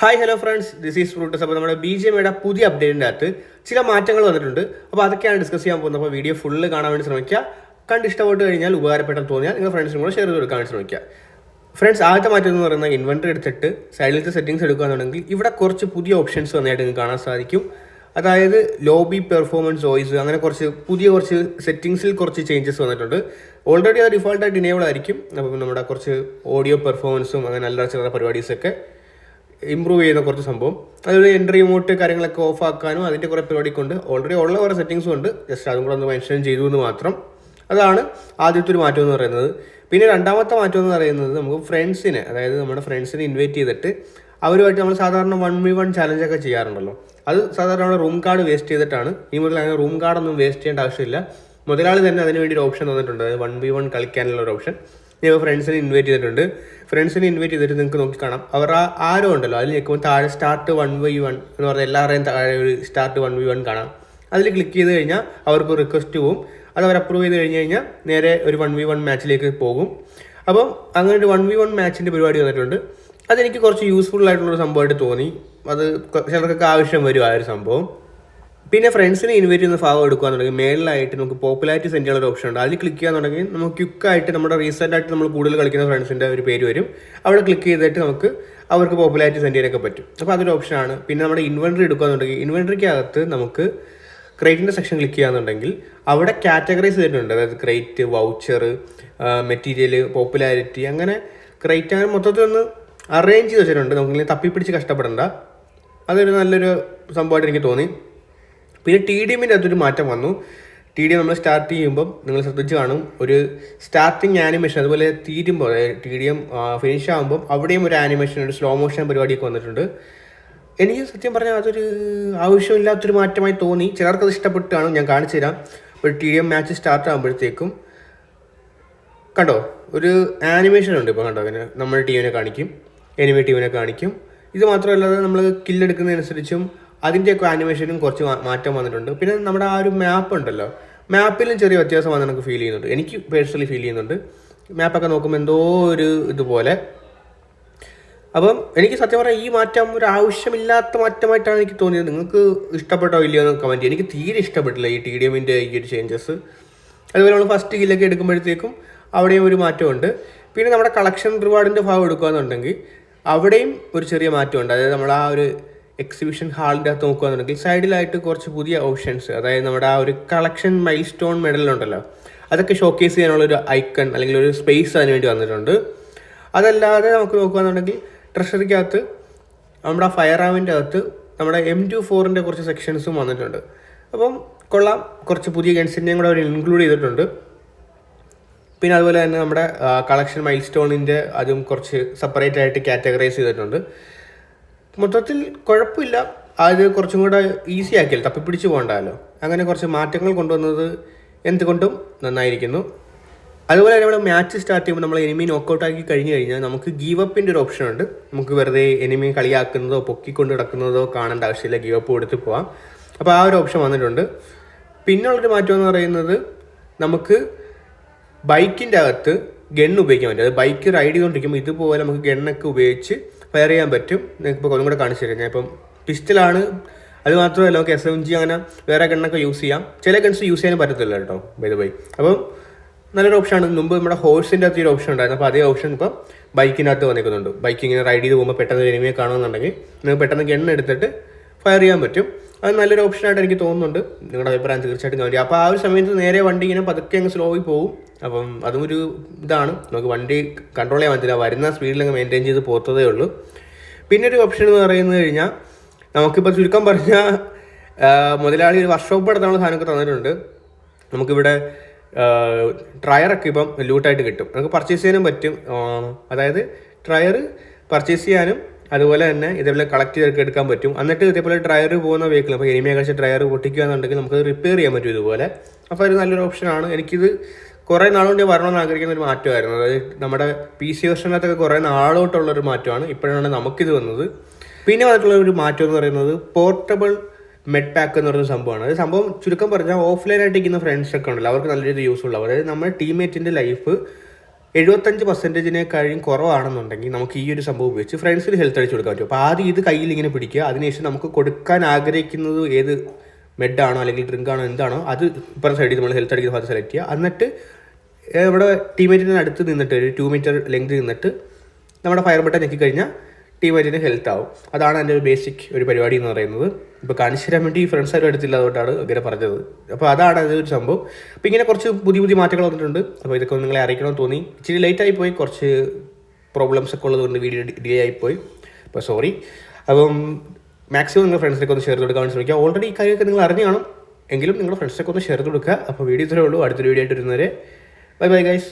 Hi hello friends this is fruits അപ്പോൾ നമ്മുടെ B J എമ്മയുടെ പുതിയ അപ്ഡേറ്റിന്റെ അകത്ത് ചില മാറ്റങ്ങൾ വന്നിട്ടുണ്ട്. അപ്പോൾ അതൊക്കെയാണ് ഡിസ്കസ് ചെയ്യാൻ പോകുന്നത്. അപ്പോൾ വീഡിയോ ഫുള്ള് കാണാൻ വേണ്ടി ശ്രമിക്കുക. കണ്ട് ഇഷ്ടപ്പെട്ട് കഴിഞ്ഞാൽ ഉപകാരപ്പെട്ടെന്ന് തോന്നിയാൽ നിങ്ങൾ ഫ്രണ്ട്സിനും കൂടെ ഷെയർ ചെയ്ത് കൊടുക്കാൻ ശ്രമിക്കുക. ഫ്രണ്ട്സ് ആദ്യത്തെ മാറ്റം എന്ന് പറയുന്നത് ഇൻവെർട്ടർ എടുത്തിട്ട് സൈഡിലത്തെ സെറ്റിംഗ്സ് എടുക്കുകയാണെന്നുണ്ടെങ്കിൽ ഇവിടെ കുറച്ച് പുതിയ ഓപ്ഷൻസ് വന്നതായിട്ട് നിങ്ങൾക്ക് കാണാൻ സാധിക്കും. അതായത് ലോബി പെർഫോമൻസ് വോയിസ് അങ്ങനെ കുറച്ച് പുതിയ കുറച്ച് സെറ്റിങ്സിൽ കുറച്ച് ചേഞ്ചസ് വന്നിട്ടുണ്ട്. ഓൾറെഡി അത് ഡിഫോൾട്ടായിട്ട് ഇനേബിൾ ആയിരിക്കും. അപ്പം നമ്മുടെ കുറച്ച് ഓഡിയോ പെർഫോമൻസും അങ്ങനെ നല്ല ചില പരിപാടീസൊക്കെ ഇമ്പ്രൂവ് ചെയ്യുന്ന കുറച്ച് സംഭവം. അതുപോലെ എൻട്രി റിമോട്ട് കാര്യങ്ങളൊക്കെ ഓഫ് ആക്കാനും അതിന്റെ കുറേ പരിപാടിയൊക്കെ ഉണ്ട് ഓൾറെഡി ഉള്ള കുറേ സെറ്റിങ്സും ഉണ്ട്. ജസ്റ്റ് അതും കൂടെ ഒന്ന് മെൻഷൻ ചെയ്തു എന്ന് മാത്രം. അതാണ് ആദ്യത്തെ ഒരു മാറ്റം എന്ന് പറയുന്നത്. പിന്നെ രണ്ടാമത്തെ മാറ്റം എന്ന് പറയുന്നത് നമുക്ക് ഫ്രണ്ട്സിനെ അതായത് നമ്മുടെ ഫ്രണ്ട്സിനെ ഇൻവൈറ്റ് ചെയ്തിട്ട് അവരുമായിട്ട് നമ്മൾ സാധാരണ വൺ വി വൺ ചാലഞ്ചൊക്കെ ചെയ്യാറുണ്ടല്ലോ. അത് സാധാരണ നമ്മുടെ റൂം കാർഡ് വേസ്റ്റ് ചെയ്തിട്ടാണ്. ഈ മുതൽ അങ്ങനെ റൂം കാർഡൊന്നും വേസ്റ്റ് ചെയ്യേണ്ട ആവശ്യമില്ല. മുതലാളി തന്നെ അതിന് വേണ്ടി ഒരു ഓപ്ഷൻ തന്നിട്ടുണ്ട്. അതായത് വൺ ബി വൺ കളിക്കാനുള്ള ഒരു ഓപ്ഷൻ ഞാൻ ഫ്രണ്ട്സിനെ ഇൻവൈറ്റ് ചെയ്തിട്ടുണ്ട്. ഫ്രണ്ട്സിനെ ഇൻവൈറ്റ് ചെയ്തിട്ട് നിങ്ങൾക്ക് നോക്കി കാണാം. അവർ ആ ആരോ ഉണ്ടല്ലോ. അതിൽ നിൽക്കുമ്പോൾ താഴെ സ്റ്റാർട്ട് വൺ ബൈ വൺ എന്ന് പറഞ്ഞാൽ എല്ലാവരുടെയും താഴെ ഒരു സ്റ്റാർട്ട് വൺ ബൈ വൺ കാണാം. അതിൽ ക്ലിക്ക് ചെയ്ത് കഴിഞ്ഞാൽ അവർക്ക് റിക്വസ്റ്റ് പോകും അത് അവർ അപ്രൂവ് ചെയ്ത് കഴിഞ്ഞ് കഴിഞ്ഞാൽ നേരെ ഒരു വൺ വി വൺ മാച്ചിലേക്ക് പോകും. അപ്പോൾ അങ്ങനെ ഒരു വൺ വി വൺ മാച്ചിന്റെ പരിപാടി വന്നിട്ടുണ്ട്. അതെനിക്ക് കുറച്ച് യൂസ്ഫുൾ ആയിട്ടുള്ളൊരു സംഭവമായിട്ട് തോന്നി. അത് ചിലർക്കൊക്കെ ആവശ്യം വരും ആ ഒരു സംഭവം. പിന്നെ ഫ്രണ്ട്സിനെ ഇൻവൈറ്റ് ചെയ്യുന്ന ഭാഗം എടുക്കുകയാണെന്നുണ്ടെങ്കിൽ മേളിലായിട്ട് നമുക്ക് പോപ്പുലാരിറ്റി സെൻഡ് ചെയ്യാനുള്ള ഓപ്ഷൻ ഉണ്ട്. അതിൽ ക്ലിക്ക് ചെയ്യാന്നുണ്ടെങ്കിൽ നമുക്ക് ക്യുക്കായിട്ട് നമ്മുടെ റീസെന്റ് ആയിട്ട് നമ്മൾ കൂടുതൽ കളിക്കുന്ന ഫ്രണ്ട്സിന്റെ ഒരു പേര് വരും. അവിടെ ക്ലിക്ക് ചെയ്തിട്ട് നമുക്ക് അവർക്ക് പോപ്പുലാരിറ്റി സെൻഡ് ചെയ്യാനൊക്കെ പറ്റും. അപ്പോൾ അതൊരു ഓപ്ഷനാണ് പിന്നെ നമ്മുടെ ഇൻവെൻട്രി എടുക്കുകയാണെന്നുണ്ടെങ്കിൽ ഇൻവെൻട്രിക്കകത്ത് നമുക്ക് ക്രേറ്റിന്റെ സെക്ഷൻ ക്ലിക്ക് ചെയ്യാന്നുണ്ടെങ്കിൽ അവിടെ കാറ്റഗറൈസ് ചെയ്തിട്ടുണ്ട് അതായത് ക്രേറ്റ് വൗച്ചർ മെറ്റീരിയൽ പോപ്പുലാരിറ്റി അങ്ങനെ ക്രേറ്റ് അങ്ങനെ മൊത്തത്തിൽ ഒന്ന് അറേഞ്ച് ചെയ്ത് വെച്ചിട്ടുണ്ട്. നമുക്ക് തപ്പിപ്പിടിച്ച് കഷ്ടപ്പെടേണ്ട. അതൊരു നല്ലൊരു സംഭവമായിട്ട് എനിക്ക് തോന്നി. പിന്നെ ടി ഡി എമ്മിന്റെ അകത്തൊരു മാറ്റം വന്നു. ടി ഡി എം നമ്മൾ സ്റ്റാർട്ട് ചെയ്യുമ്പം നിങ്ങൾ ശ്രദ്ധിച്ച് കാണും ഒരു സ്റ്റാർട്ടിങ് ആനിമേഷൻ അതുപോലെ തീരുമ്പോൾ ടി ഡി എം ഫിനിഷ് ആകുമ്പം അവിടെയും ഒരു ആനിമേഷൻ ഒരു സ്ലോ മോഷൻ പരിപാടിയൊക്കെ വന്നിട്ടുണ്ട്. എനിക്ക് സത്യം പറഞ്ഞാൽ അതൊരു ആവശ്യമില്ലാത്തൊരു മാറ്റമായി തോന്നി. ചിലർക്ക് അത് ഇഷ്ടപ്പെട്ടാണ് ഞാൻ കാണിച്ചു തരാം. ഒരു T D M match start ആകുമ്പോഴത്തേക്കും കണ്ടോ ഒരു ആനിമേഷൻ ഉണ്ട് ഇപ്പോൾ കണ്ടോ അങ്ങനെ നമ്മൾ ടീമിനെ കാണിക്കും എനിമി ടീമിനെ കാണിക്കും. ഇത് മാത്രമല്ലാതെ നമ്മൾ കില്ലെടുക്കുന്നതനുസരിച്ചും അതിന്റെയൊക്കെ ആനിമേഷനും കുറച്ച് മാറ്റം വന്നിട്ടുണ്ട്. പിന്നെ നമ്മുടെ ആ ഒരു മാപ്പ് ഉണ്ടല്ലോ. മാപ്പിലും ചെറിയ വ്യത്യാസം വന്ന് നമുക്ക് ഫീൽ ചെയ്യുന്നുണ്ട് എനിക്ക് പേഴ്സണലി ഫീൽ ചെയ്യുന്നുണ്ട്. മാപ്പൊക്കെ നോക്കുമ്പോൾ എന്തോ ഒരു ഇതുപോലെ. അപ്പം എനിക്ക് സത്യം പറഞ്ഞാൽ ഈ മാറ്റം ഒരു ആവശ്യമില്ലാത്ത മാറ്റമായിട്ടാണ് എനിക്ക് തോന്നിയത്. നിങ്ങൾക്ക് ഇഷ്ടപ്പെട്ടോ ഇല്ലയോ എന്ന് കമന്റ് ചെയ്യാം എനിക്ക് തീരെ ഇഷ്ടപ്പെട്ടില്ല ഈ ടി ഡി എമ്മിന്റെ ഈ ഒരു ചേഞ്ചസ് അതുപോലെ നമ്മൾ ഫസ്റ്റ് കില്ലൊക്കെ എടുക്കുമ്പോഴത്തേക്കും അവിടെയും ഒരു മാറ്റമുണ്ട്. പിന്നെ നമ്മുടെ കളക്ഷൻ റിവാർഡിന്റെ ഭാഗം എടുക്കുകയെന്നുണ്ടെങ്കിൽ അവിടെയും ഒരു ചെറിയ മാറ്റമുണ്ട്. അതായത് നമ്മൾ ആ ഒരു എക്സിബിഷൻ ഹാളിന്റെ അകത്ത് നോക്കുകയാണെന്നുണ്ടെങ്കിൽ സൈഡിലായിട്ട് കുറച്ച് പുതിയ ഓപ്ഷൻസ് അതായത് നമ്മുടെ ആ ഒരു കളക്ഷൻ മൈൽ സ്റ്റോൺ മെഡലുണ്ടല്ലോ അതൊക്കെ ഷോക്കേസ് ചെയ്യാനുള്ള ഒരു ഐക്കൺ അല്ലെങ്കിൽ ഒരു സ്പേസ് അതിന് വേണ്ടി വന്നിട്ടുണ്ട്. അതല്ലാതെ നമുക്ക് നോക്കുകയാണെന്നുണ്ടെങ്കിൽ ട്രഷറിക്കകത്ത് നമ്മുടെ ഫയർ ആമിന്റെ അകത്ത് നമ്മുടെ എം ടു ഫോറിന്റെ കുറച്ച് സെക്ഷൻസും വന്നിട്ടുണ്ട്. അപ്പം കൊള്ളാം. കുറച്ച് പുതിയ ഗൺസിന്റെയും കൂടെ അവർ ഇൻക്ലൂഡ് ചെയ്തിട്ടുണ്ട്. പിന്നെ അതുപോലെ തന്നെ നമ്മുടെ കളക്ഷൻ മൈൽ സ്റ്റോണിന്റെ അതും കുറച്ച് സെപ്പറേറ്റ് ആയിട്ട് കാറ്റഗറൈസ് ചെയ്തിട്ടുണ്ട്. മൊത്തത്തിൽ കുഴപ്പമില്ല. അത് കുറച്ചും കൂടെ ഈസി ആക്കിയാൽ തപ്പിപ്പിടിച്ച് പോകണ്ടല്ലോ അങ്ങനെ കുറച്ച് മാറ്റങ്ങൾ കൊണ്ടുവന്നത് എന്തുകൊണ്ടും നന്നായിരിക്കുന്നു. അതുപോലെ തന്നെ നമ്മൾ മാച്ച് സ്റ്റാർട്ട് ചെയ്യുമ്പോൾ നമ്മൾ എനിമി നോക്കൗട്ട് ആക്കി കഴിഞ്ഞ് കഴിഞ്ഞാൽ നമുക്ക് ഗീവ് അപ്പിന്റെ ഒരു ഓപ്ഷൻ ഉണ്ട്. നമുക്ക് വെറുതെ എനിമി കളിയാക്കുന്നതോ പൊക്കിക്കൊണ്ട് കിടക്കുന്നതോ കാണേണ്ട ആവശ്യമില്ല. ഗീവ് അപ്പ് കൊടുത്ത് പോവാം. അപ്പോൾ ആ ഒരു ഓപ്ഷൻ വന്നിട്ടുണ്ട്. പിന്നുള്ളൊരു മാറ്റം എന്ന് പറയുന്നത് നമുക്ക് ബൈക്കിന്റെ അകത്ത് ഗണ്ണ് ഉപയോഗിക്കാൻ പറ്റും. അത് ബൈക്ക് റൈഡ് ചെയ്തുകൊണ്ടിരിക്കുമ്പോൾ ഇതുപോലെ നമുക്ക് ഗണ്ണൊക്കെ ഉപയോഗിച്ച് ഫയർ ചെയ്യാൻ പറ്റും. നിങ്ങൾക്ക് ഇപ്പോൾ കൂടെ കാണിച്ചു തരാം. ഞാൻ ഇപ്പം പിസ്റ്റലാണ് അത് മാത്രമല്ല നമുക്ക് എസ് എം ജി അങ്ങനെ വേറെ ഗണ്ണൊക്കെ യൂസ് ചെയ്യാം. ചില ഗൺസ് യൂസ് ചെയ്യാനും പറ്റത്തില്ല കേട്ടോ ബൈ ബൈ അപ്പം നല്ലൊരു ഓപ്ഷനാണ് മുമ്പ് നമ്മുടെ ഹോഴ്സിന്റെ അകത്ത് ഒരു ഓപ്ഷൻ ഉണ്ടായിരുന്നു. അപ്പോൾ അതേ ഓപ്ഷൻ ഇപ്പം ബൈക്കിനകത്ത് വന്നിരിക്കുന്നുണ്ട് ബൈക്ക് ഇങ്ങനെ റൈഡ് ചെയ്ത് പോകുമ്പോൾ പെട്ടെന്ന് എനിമിയെ കാണുമെന്നുണ്ടെങ്കിൽ നിങ്ങൾക്ക് പെട്ടെന്ന് ഗണ്ണ് എടുത്തിട്ട് ഫയർ ചെയ്യാൻ പറ്റും. അത് നല്ലൊരു ഓപ്ഷൻ ആയിട്ട് എനിക്ക് തോന്നുന്നുണ്ട്. നിങ്ങളുടെ അഭിപ്രായം തീർച്ചയായിട്ടും കാര്യം അപ്പോൾ ആ ഒരു സമയത്ത് നേരെ വണ്ടി ഇങ്ങനെ പതുക്കെ അങ്ങ് സ്ലോയിൽ പോകും അപ്പം അതും ഒരു ഇതാണ്. നമുക്ക് വണ്ടി കൺട്രോൾ ചെയ്യാൻ പറ്റില്ല. വരുന്ന സ്പീഡിൽ അങ്ങ് മെയിന്റെയിൻ ചെയ്ത് പോത്തതേ ഉള്ളൂ. പിന്നെ ഒരു ഓപ്ഷൻ എന്ന് പറയുന്നത് കഴിഞ്ഞാൽ നമുക്കിപ്പോൾ ചുരുക്കം പറഞ്ഞാൽ മുതലാളി ഒരു വർക്ക്ഷോപ്പ് നടത്താനുള്ള സാധനമൊക്കെ തന്നിട്ടുണ്ട്. നമുക്കിവിടെ ട്രയറൊക്കെ ഇപ്പം ലൂട്ടായിട്ട് കിട്ടും. നമുക്ക് പർച്ചേസ് ചെയ്യാനും പറ്റും. അതായത് ട്രയർ പർച്ചേസ് ചെയ്യാനും അതുപോലെ തന്നെ ഇതേപോലെ കളക്ട് ചെയ്തൊക്കെ എടുക്കാൻ പറ്റും. എന്നിട്ട് ഇതേപോലെ ഡ്രയർ പോകുന്ന വെഹിക്കിൾ അപ്പോൾ എനിമിയെ കഴിച്ച് ഡ്രയർ പൊട്ടിക്കുക എന്നുണ്ടെങ്കിൽ നമുക്ക് റിപ്പയർ ചെയ്യാൻ പറ്റും ഇതുപോലെ. അപ്പോൾ ഒരു നല്ലൊരു ഓപ്ഷനാണ് എനിക്കിത് കുറേ നാളുകൊണ്ട് വരണമെന്ന് ആഗ്രഹിക്കുന്ന ഒരു മാറ്റമായിരുന്നു. അതായത് നമ്മുടെ പി സി വർഷനകത്തൊക്കെ കുറേ നാളോട്ടുള്ളൊരു മാറ്റമാണ്. ഇപ്പോഴാണ് നമുക്കിത് വന്നത്. പിന്നെ വന്നിട്ടുള്ള ഒരു മാറ്റം എന്ന് പറയുന്നത് പോർട്ടബിൾ മെഡ് പാക്ക് എന്ന് പറയുന്ന സംഭവമാണ്. അത് സംഭവം ചുരുക്കം പറഞ്ഞാൽ ഓഫ്ലൈൻ ആയിട്ട് ഇരിക്കുന്ന ഫ്രണ്ട്സൊക്കെ ഉണ്ടല്ലോ. അവർക്ക് നല്ല രീതിയിൽ യൂസ്ഫുൾ ആവും അതായത് നമ്മുടെ ടീംമേറ്റിന്റെ ലൈഫ് എഴുപത്തഞ്ച് പെർസെന്റേജിനെ കഴിഞ്ഞ് കുറവാണെന്നുണ്ടെങ്കിൽ നമുക്ക് ഈ ഒരു സംഭവം ഉപയോഗിച്ച് ഫ്രണ്ട്സിന് ഹെൽത്ത് അടിച്ചു കൊടുക്കാൻ പറ്റും. അപ്പോൾ ആദ്യം ഇത് കയ്യിൽ ഇങ്ങനെ പിടിക്കുക. അതിനുശേഷം നമുക്ക് കൊടുക്കാൻ ആഗ്രഹിക്കുന്നത് ഏത് മെഡാണോ അല്ലെങ്കിൽ ഡ്രിങ്ക് ആണോ എന്താണോ അത് ഇപ്പുറത്തെ സൈഡിൽ നമ്മൾ ഹെൽത്ത് അടിക്കുന്ന ഭാഗത്ത് സെലക്ട് ചെയ്യുക. എന്നിട്ട് നമ്മുടെ ടീമേറ്റിന്റെ അടുത്ത് നിന്നിട്ട് ഒരു ടു മീറ്റർ ലെങ്ത് നിന്നിട്ട് നമ്മുടെ ഫയർ ബട്ടൺ ഞെക്കി കഴിഞ്ഞാൽ ടീമേറ്റിന് ഹെൽത്ത് ആവും. അതാണ് എന്റെ ഒരു ബേസിക് ഒരു പരിപാടി എന്ന് പറയുന്നത്. ഇപ്പോൾ കാണിച്ചു തരാൻ വേണ്ടി ഫ്രണ്ട്സ് ആരും എടുത്തില്ല അതുകൊണ്ടാണ് ഇങ്ങനെ പറഞ്ഞത്. അപ്പോൾ അതാണ് അതൊരു സംഭവം. അപ്പോൾ ഇങ്ങനെ കുറച്ച് പുതിയ പുതിയ മാറ്റങ്ങൾ വന്നിട്ടുണ്ട്. അപ്പോൾ ഇതൊക്കെ നിങ്ങളെ അറിയിക്കണമെന്ന് തോന്നി. ഇച്ചിരി ലേറ്റ് ആയി പോയി. കുറച്ച് പ്രോബ്ലംസ് ഒക്കെ ഉള്ളതുകൊണ്ട് വീഡിയോ ഡിലേ ആയിപ്പോയി അപ്പോൾ സോറി അപ്പം മാക്സിമം നിങ്ങൾ ഫ്രണ്ട്സിനൊക്കെ ഒന്ന് ഷെയർ കൊടുക്കാൻ ശ്രമിക്കുക. ഓൾറെഡി ഈ കാര്യമൊക്കെ നിങ്ങൾ അറിഞ്ഞു കാണും. എങ്കിലും നിങ്ങളുടെ ഫ്രണ്ട്സൊക്കെ ഒന്ന് ഷെയർ കൊടുക്കുക. അപ്പോൾ വീഡിയോ ഇത്രയേ ഉള്ളൂ. അടുത്തൊരു വീഡിയോ ആയിട്ട് വരുന്നവരെ. Bye bye guys